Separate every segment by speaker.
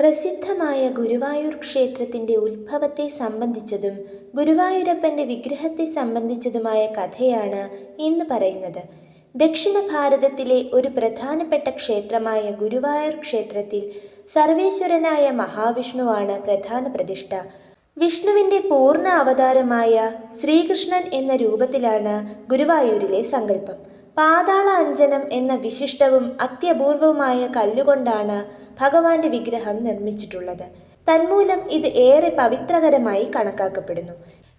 Speaker 1: പ്രസിദ്ധമായ ഗുരുവായൂർ ക്ഷേത്രത്തിന്റെ ഉത്ഭവത്തെ സംബന്ധിച്ചതും ഗുരുവായൂരപ്പന്റെ വിഗ്രഹത്തെ സംബന്ധിച്ചതുമായ കഥയാണ് ഇന്ന് പറയുന്നത്. ദക്ഷിണ ഭാരതത്തിലെ ഒരു പ്രധാനപ്പെട്ട ക്ഷേത്രമായ ഗുരുവായൂർ ക്ഷേത്രത്തിൽ സർവേശ്വരനായ മഹാവിഷ്ണുവാണ് പ്രധാന പ്രതിഷ്ഠ. വിഷ്ണുവിന്റെ പൂർണ അവതാരമായ ശ്രീകൃഷ്ണൻ എന്ന രൂപത്തിലാണ് ഗുരുവായൂരിലെ സങ്കല്പം. പാതാള അഞ്ജനം എന്ന വിശിഷ്ടവും അത്യപൂർവവുമായ കല്ലുകൊണ്ടാണ് ഭഗവാന്റെ വിഗ്രഹം നിർമ്മിച്ചിട്ടുള്ളത്. തന്മൂലം ഇത് ഏറെ പവിത്രകരമായി കണക്കാക്കപ്പെടുന്നു.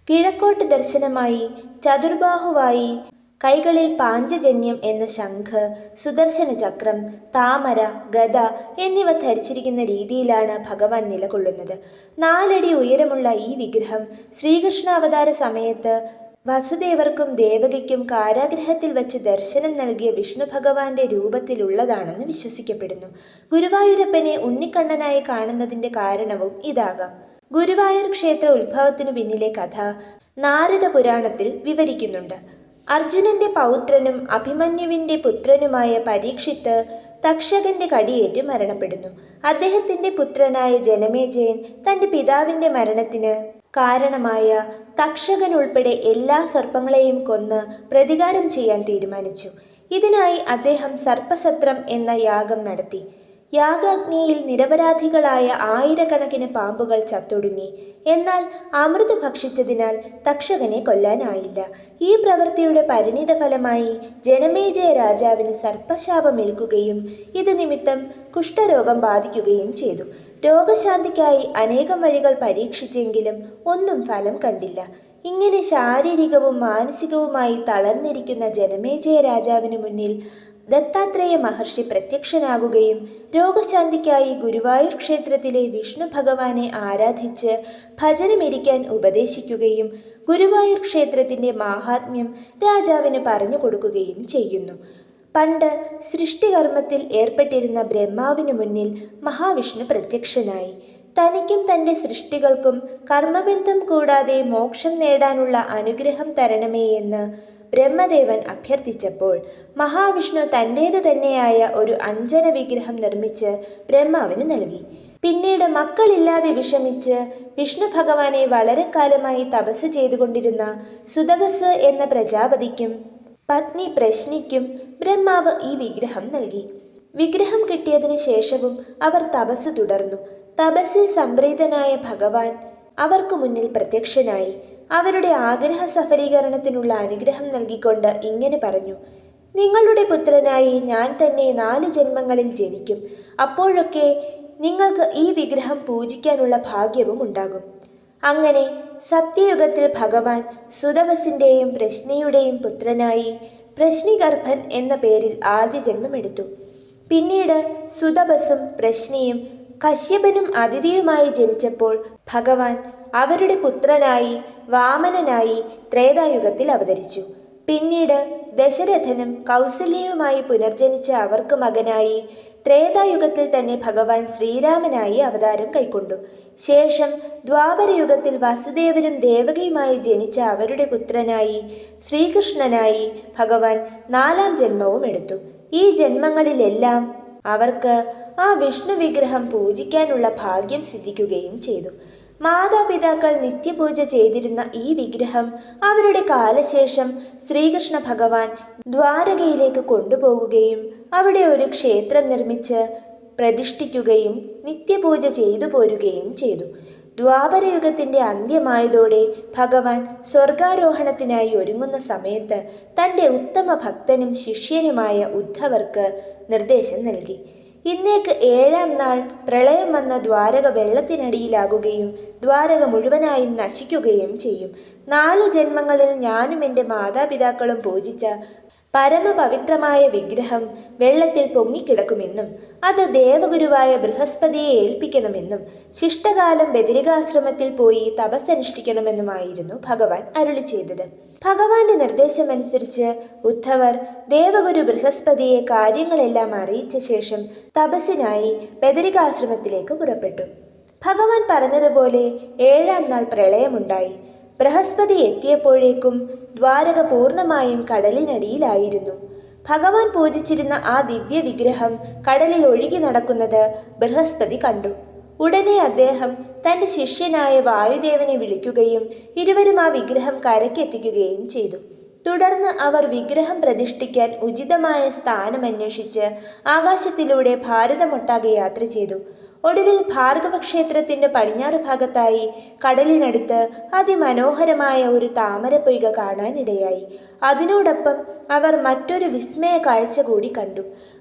Speaker 1: കിഴക്കോട്ട് ദർശനമായി ചതുർബാഹുവായി കൈകളിൽ പാഞ്ചജന്യം എന്ന ശംഖ് സുദർശന ചക്രം താമര ഗദ എന്നിവ ധരിച്ചിരിക്കുന്ന രീതിയിലാണ് ഭഗവാൻ നിലകൊള്ളുന്നത്. നാലടി ഉയരമുള്ള ഈ വിഗ്രഹം ശ്രീകൃഷ്ണ അവതാര സമയത്ത് വസുദേവർക്കും ദേവകിക്കും കാരാഗ്രഹത്തിൽ വച്ച് ദർശനം നൽകിയ വിഷ്ണു ഭഗവാന്റെ രൂപത്തിലുള്ളതാണെന്ന് വിശ്വസിക്കപ്പെടുന്നു. ഗുരുവായൂരപ്പനെ ഉണ്ണിക്കണ്ണനായി കാണുന്നതിന്റെ കാരണവും ഇതാകാം. ഗുരുവായൂർ ക്ഷേത്ര ഉത്ഭവത്തിനു പിന്നിലെ കഥ നാരദ പുരാണത്തിൽ വിവരിക്കുന്നുണ്ട്. അർജുനന്റെ പൗത്രനും അഭിമന്യുവിന്റെ പുത്രനുമായ പരീക്ഷിത്ത് തക്ഷകന്റെ കടിയേറ്റ് മരണപ്പെടുന്നു. അദ്ദേഹത്തിന്റെ പുത്രനായ ജനമേജയൻ തന്റെ പിതാവിന്റെ മരണത്തിന് കാരണമായ തക്ഷകൻ ഉൾപ്പെടെ എല്ലാ സർപ്പങ്ങളെയും കൊന്ന് പ്രതികാരം ചെയ്യാൻ തീരുമാനിച്ചു. ഇതിനായി അദ്ദേഹം സർപ്പസത്രം എന്ന യാഗം നടത്തി. യാഗാഗ്നിയിൽ നിരപരാധികളായ ആയിരക്കണക്കിന് പാമ്പുകൾ ചത്തൊടുങ്ങി. എന്നാൽ അമൃത് ഭക്ഷിച്ചതിനാൽ തക്ഷകനെ കൊല്ലാനായില്ല. ഈ പ്രവൃത്തിയുടെ പരിണിത ഫലമായി ജനമേജയ രാജാവിന് സർപ്പശാപമേൽക്കുകയും ഇത് നിമിത്തം കുഷ്ഠരോഗം ബാധിക്കുകയും ചെയ്തു. രോഗശാന്തിക്കായി അനേകം വഴികൾ പരീക്ഷിച്ചെങ്കിലും ഒന്നും ഫലം കണ്ടില്ല. ഇങ്ങനെ ശാരീരികവും മാനസികവുമായി തളർന്നിരിക്കുന്ന ജനമേജയ രാജാവിന് മുന്നിൽ ദത്താത്രേയ മഹർഷി പ്രത്യക്ഷനാകുകയും രോഗശാന്തിക്കായി ഗുരുവായൂർ ക്ഷേത്രത്തിലെ വിഷ്ണു ഭഗവാനെ ആരാധിച്ച് ഭജനമിരിക്കാൻ ഉപദേശിക്കുകയും ഗുരുവായൂർ ക്ഷേത്രത്തിന്റെ മാഹാത്മ്യം രാജാവിന് പറഞ്ഞു കൊടുക്കുകയും ചെയ്യുന്നു. പണ്ട് സൃഷ്ടികർമ്മത്തിൽ ഏർപ്പെട്ടിരുന്ന ബ്രഹ്മാവിനു മുന്നിൽ മഹാവിഷ്ണു പ്രത്യക്ഷനായി. തനിക്കും തന്റെ സൃഷ്ടികൾക്കും കർമ്മബന്ധം കൂടാതെ മോക്ഷം നേടാനുള്ള അനുഗ്രഹം തരണമേ എന്ന് ബ്രഹ്മദേവൻ അഭ്യർത്ഥിച്ചപ്പോൾ മഹാവിഷ്ണു തന്റേതു തന്നെയായ ഒരു അഞ്ജന വിഗ്രഹം നിർമ്മിച്ച് ബ്രഹ്മാവിന് നൽകി. പിന്നീട് മക്കളില്ലാതെ വിഷമിച്ച് വിഷ്ണു ഭഗവാനെ വളരെ കാലമായി തപസ് ചെയ്തുകൊണ്ടിരുന്ന സുതപസ് എന്ന പ്രജാപതിക്കും പത്നി പ്രശ്നിക്കും ബ്രഹ്മാവ് ഈ വിഗ്രഹം നൽകി. വിഗ്രഹം കിട്ടിയതിനു ശേഷവും അവർ തപസ് തുടർന്നു. തപസ്സിൽ സംപ്രീതനായ ഭഗവാൻ അവർക്ക് മുന്നിൽ പ്രത്യക്ഷനായി. അവരുടെ ആഗ്രഹ സഫലീകരണത്തിനുള്ള അനുഗ്രഹം നൽകിക്കൊണ്ട് ഇങ്ങനെ പറഞ്ഞു. നിങ്ങളുടെ പുത്രനായി ഞാൻ തന്നെ നാല് ജന്മങ്ങളിൽ ജനിക്കും. അപ്പോഴൊക്കെ നിങ്ങൾക്ക് ഈ വിഗ്രഹം പൂജിക്കാനുള്ള ഭാഗ്യവും ഉണ്ടാകും. അങ്ങനെ സത്യയുഗത്തിൽ ഭഗവാൻ സുതവസിന്റെയും പ്രശ്നിയുടെയും പുത്രനായി പ്രശ്നിഗർഭൻ എന്ന പേരിൽ ആദ്യ ജന്മമെടുത്തു പിന്നീട് സുതപസും പ്രശ്നിയും കശ്യപനും അതിഥിയുമായി ജനിച്ചപ്പോൾ ഭഗവാൻ അവരുടെ പുത്രനായി വാമനനായി ത്രേതായുഗത്തിൽ അവതരിച്ചു. പിന്നീട് ദശരഥനും കൗസല്യയുമായി പുനർജനിച്ച അവർക്ക് മകനായി ത്രേതായുഗത്തിൽ തന്നെ ഭഗവാൻ ശ്രീരാമനായി അവതാരം കൈക്കൊണ്ടു. ശേഷം ദ്വാപരയുഗത്തിൽ വസുദേവനും ദേവകിയുമായി ജനിച്ച അവരുടെ പുത്രനായി ശ്രീകൃഷ്ണനായി ഭഗവാൻ നാലാം ജന്മവും എടുത്തു. ഈ ജന്മങ്ങളിലെല്ലാം അവർക്ക് ആ വിഷ്ണു വിഗ്രഹം പൂജിക്കാനുള്ള ഭാഗ്യം സിദ്ധിക്കുകയും ചെയ്തു. മാതാപിതാക്കൾ നിത്യപൂജ ചെയ്തിരുന്ന ഈ വിഗ്രഹം അവരുടെ കാലശേഷം ശ്രീകൃഷ്ണ ഭഗവാൻ ദ്വാരകയിലേക്ക് കൊണ്ടുപോകുകയും അവിടെ ഒരു ക്ഷേത്രം നിർമ്മിച്ച് പ്രതിഷ്ഠിക്കുകയും നിത്യപൂജ ചെയ്തു പോരുകയും ചെയ്തു. ദ്വാപരയുഗത്തിന്റെ അന്ത്യമായതോടെ ഭഗവാൻ സ്വർഗാരോഹണത്തിനായി ഒരുങ്ങുന്ന സമയത്ത് തന്റെ ഉത്തമ ഭക്തനും ശിഷ്യനുമായ ഉദ്ധവർക്ക് നിർദ്ദേശം നൽകി. ഇന്നേക്ക് ഏഴാം നാൾ പ്രളയം വന്ന ദ്വാരക വെള്ളത്തിനടിയിലാകുകയും ദ്വാരക മുഴുവനായും നശിക്കുകയും ചെയ്യും. നാല് ജന്മങ്ങളിൽ ഞാനും എന്റെ മാതാപിതാക്കളും പൂജിച്ച പരമപവിത്രമായ വിഗ്രഹം വെള്ളത്തിൽ പൊങ്ങിക്കിടക്കുമെന്നും അത് ദേവഗുരുവായ ബൃഹസ്പതിയെ ഏൽപ്പിക്കണമെന്നും ശിഷ്ടകാലം ബദരികാശ്രമത്തിൽ പോയി തപസ്സനുഷ്ഠിക്കണമെന്നുമായിരുന്നു ഭഗവാൻ അരുളി ചെയ്തത്. ഭഗവാന്റെ നിർദ്ദേശമനുസരിച്ച് ഉദ്ധവർ ദേവഗുരു ബൃഹസ്പതിയെ കാര്യങ്ങളെല്ലാം അറിയിച്ച ശേഷം തപസ്സിനായി ബദരികാശ്രമത്തിലേക്ക് പുറപ്പെട്ടു. ഭഗവാൻ പറഞ്ഞതുപോലെ ഏഴാം നാൾ പ്രളയമുണ്ടായി. ബൃഹസ്പതി എത്തിയപ്പോഴേക്കും ദ്വാരക പൂർണമായും കടലിനടിയിലായിരുന്നു. ഭഗവാൻ പൂജിച്ചിരുന്ന ആ ദിവ്യ വിഗ്രഹം കടലിൽ ഒഴുകി നടക്കുന്നത് ബൃഹസ്പതി കണ്ടു. ഉടനെ അദ്ദേഹം തന്റെ ശിഷ്യനായ വായുദേവനെ വിളിക്കുകയും ഇരുവരും ആ വിഗ്രഹം കരയ്ക്കെത്തിക്കുകയും ചെയ്തു. തുടർന്ന് അവർ വിഗ്രഹം പ്രതിഷ്ഠിക്കാൻ ഉചിതമായ സ്ഥാനം അന്വേഷിച്ച് ആകാശത്തിലൂടെ ഭാരതമൊട്ടാകെ യാത്ര ചെയ്തു. ഒടുവിൽ ഭാർഗവ ക്ഷേത്രത്തിന്റെ പടിഞ്ഞാറ് ഭാഗത്തായി കടലിനടുത്ത് അതിമനോഹരമായ ഒരു താമരപ്പൊയ്ക കാണാനിടയായി. അതിനോടൊപ്പം അവർ മറ്റൊരു വിസ്മയ കാഴ്ച കൂടി കണ്ടു.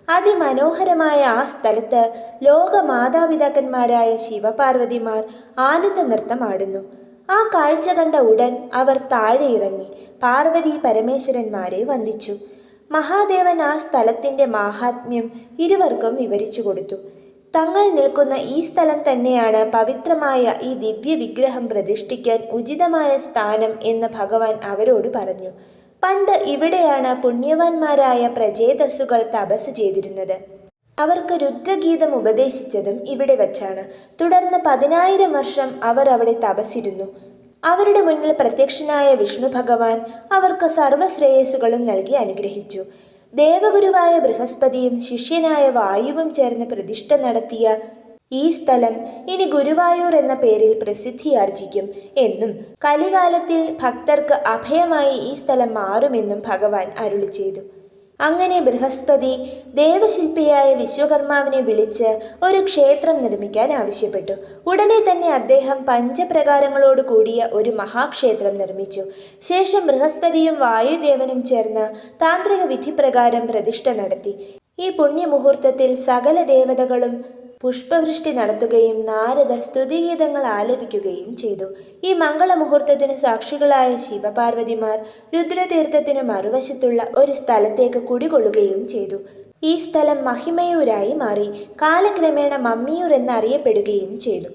Speaker 1: അതിമനോഹരമായ ആ സ്ഥലത്ത് ലോക മാതാപിതാക്കന്മാരായ ശിവപാർവതിമാർ ആനന്ദ നൃത്തം ആടുന്നു. ആ കാഴ്ച കണ്ട ഉടൻ അവർ താഴെ ഇറങ്ങി. പാർവതി പരമേശ്വരന്മാരെ വന്ദിച്ചു. മഹാദേവൻ ആ സ്ഥലത്തിന്റെ മാഹാത്മ്യം ഇരുവർക്കും വിവരിച്ചു കൊടുത്തു. തങ്ങൾ നിൽക്കുന്ന ഈ സ്ഥലം തന്നെയാണ് പവിത്രമായ ഈ ദിവ്യ വിഗ്രഹം പ്രതിഷ്ഠിക്കാൻ ഉചിതമായ സ്ഥാനം എന്ന് ഭഗവാൻ അവരോട് പറഞ്ഞു. പണ്ട് ഇവിടെയാണ് പുണ്യവാന്മാരായ പ്രജേതസ്സുകൾ തപസ് ചെയ്തിരുന്നത്. അവർക്ക് രുദ്രഗീതം ഉപദേശിച്ചതും ഇവിടെ വച്ചാണ്. തുടർന്ന് പതിനായിരം വർഷം അവർ അവിടെ തപസ്സിരുന്നു. അവരുടെ മുന്നിൽ പ്രത്യക്ഷനായ വിഷ്ണു ഭഗവാൻ അവർക്ക് സർവശ്രേയസ്സുകളും നൽകി അനുഗ്രഹിച്ചു. ദേവഗുരുവായ ബൃഹസ്പതിയും ശിഷ്യനായ വായുവും ചേർന്ന് പ്രതിഷ്ഠ നടത്തിയ ഈ സ്ഥലം ഇനി ഗുരുവായൂർ എന്ന പേരിൽ പ്രസിദ്ധിയാർജിക്കും എന്നും കലികാലത്തിൽ ഭക്തർക്ക് അഭയമായി ഈ സ്ഥലം മാറുമെന്നും ഭഗവാൻ അരുളി ചെയ്തു. അങ്ങനെ ബൃഹസ്പതി ദേവശില്പിയായ വിശ്വകർമാവിനെ വിളിച്ച് ഒരു ക്ഷേത്രം നിർമ്മിക്കാൻ ആവശ്യപ്പെട്ടു. ഉടനെ തന്നെ അദ്ദേഹം പഞ്ചപ്രകാരങ്ങളോട് കൂടിയ ഒരു മഹാക്ഷേത്രം നിർമ്മിച്ചു. ശേഷം ബൃഹസ്പതിയും വായുദേവനും ചേർന്ന് താന്ത്രിക വിധിപ്രകാരം പ്രതിഷ്ഠ നടത്തി. ഈ പുണ്യമുഹൂർത്തത്തിൽ സകല ദേവതകളും പുഷ്പവൃഷ്ടി നടത്തുകയും നാരദർ സ്തുതിഗീതങ്ങൾ ആലപിക്കുകയും ചെയ്തു. ഈ മംഗളമുഹൂർത്തത്തിന് സാക്ഷികളായ ശിവപാർവതിമാർ രുദ്രതീർത്ഥത്തിന് മറുവശത്തുള്ള ഒരു സ്ഥലത്തേക്ക് കുടികൊള്ളുകയും ചെയ്തു. ഈ സ്ഥലം മഹിമയൂരായി മാറി. കാലക്രമേണ മമ്മിയൂർ എന്നറിയപ്പെടുകയും ചെയ്തു.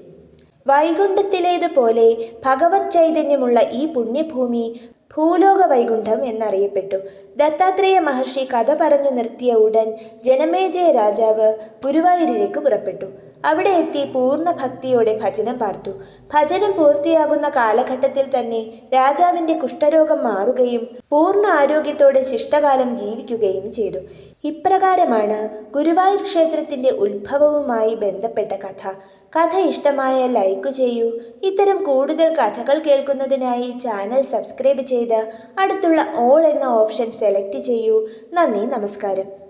Speaker 1: വൈകുണ്ഠത്തിലേതുപോലെ ഭഗവത് ചൈതന്യമുള്ള ഈ പുണ്യഭൂമി ഭൂലോക വൈകുണ്ഠം എന്നറിയപ്പെട്ടു. ദത്താത്രേയ മഹർഷി കഥ പറഞ്ഞു നിർത്തിയ ഉടൻ ജനമേജയ രാജാവ് ഗുരുവായൂരിലേക്ക് പുറപ്പെട്ടു. അവിടെ എത്തി പൂർണ ഭക്തിയോടെ ഭജനം പാർത്തു. ഭജനം പൂർത്തിയാകുന്ന കാലഘട്ടത്തിൽ തന്നെ രാജാവിന്റെ കുഷ്ഠരോഗം മാറുകയും പൂർണ ആരോഗ്യത്തോടെ ശിഷ്ടകാലം ജീവിക്കുകയും ചെയ്തു. ഇപ്രകാരമാണ് ഗുരുവായൂർ ക്ഷേത്രത്തിന്റെ ഉത്ഭവവുമായി ബന്ധപ്പെട്ട കഥ. കഥ ഇഷ്ടമായ ലൈക്ക് ചെയ്യൂ. ഇത്തരം കൂടുതൽ കഥകൾ കേൾക്കുന്നതിനായി ചാനൽ സബ്സ്ക്രൈബ് ചെയ്ത് അടുത്തുള്ള ഓൾ എന്ന ഓപ്ഷൻ സെലക്ട് ചെയ്യൂ. നന്ദി നമസ്കാരം.